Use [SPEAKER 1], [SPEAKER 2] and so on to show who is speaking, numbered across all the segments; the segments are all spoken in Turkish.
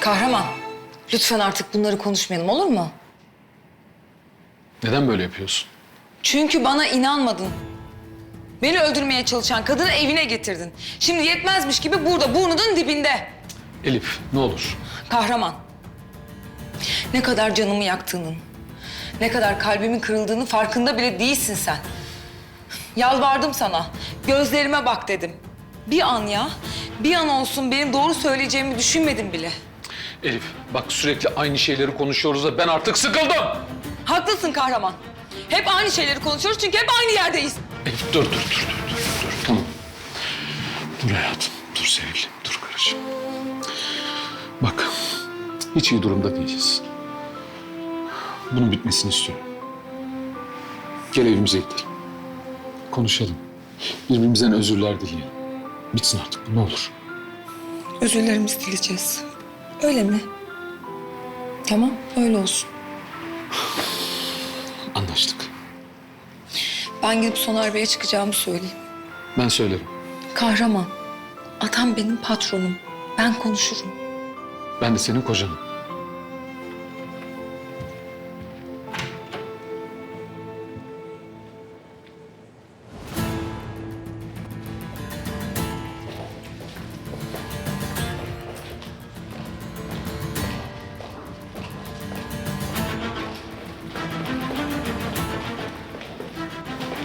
[SPEAKER 1] Kahraman, lütfen artık bunları konuşmayalım olur mu?
[SPEAKER 2] Neden böyle yapıyorsun?
[SPEAKER 1] Çünkü bana inanmadın. Beni öldürmeye çalışan kadını evine getirdin. Şimdi yetmezmiş gibi burada burnunun dibinde.
[SPEAKER 2] Elif ne olur.
[SPEAKER 1] Kahraman. Ne kadar canımı yaktığının, ne kadar kalbimin kırıldığını farkında bile değilsin sen. Yalvardım sana, gözlerime bak dedim. Bir an ya, bir an olsun benim doğru söyleyeceğimi düşünmedin bile.
[SPEAKER 2] Elif bak sürekli aynı şeyleri konuşuyoruz da ben artık sıkıldım.
[SPEAKER 1] Haklısın kahraman. Hep aynı şeyleri konuşuyoruz çünkü hep aynı yerdeyiz.
[SPEAKER 2] Elif dur dur dur dur dur. dur. Tamam. Dur hayatım. Dur sevgilim. Dur karıcığım. Bak hiç iyi durumda değiliz. Bunun bitmesini istiyorum. Gel evimize gidelim. Konuşalım. Birbirimizden özürler dileyelim. Bitsin artık bu ne olur.
[SPEAKER 1] Özürlerimizi dileyeceğiz. Öyle mi? Tamam, öyle olsun.
[SPEAKER 2] Anlaştık.
[SPEAKER 1] Ben gidip Soner Bey'e çıkacağımı söyleyeyim.
[SPEAKER 2] Ben söylerim.
[SPEAKER 1] Kahraman, adam benim patronum. Ben konuşurum.
[SPEAKER 2] Ben de senin kocanım.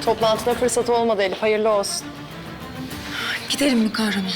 [SPEAKER 3] Toplantıda fırsatı olmadı Elif. Hayırlı olsun.
[SPEAKER 1] Gidelim mi kahraman?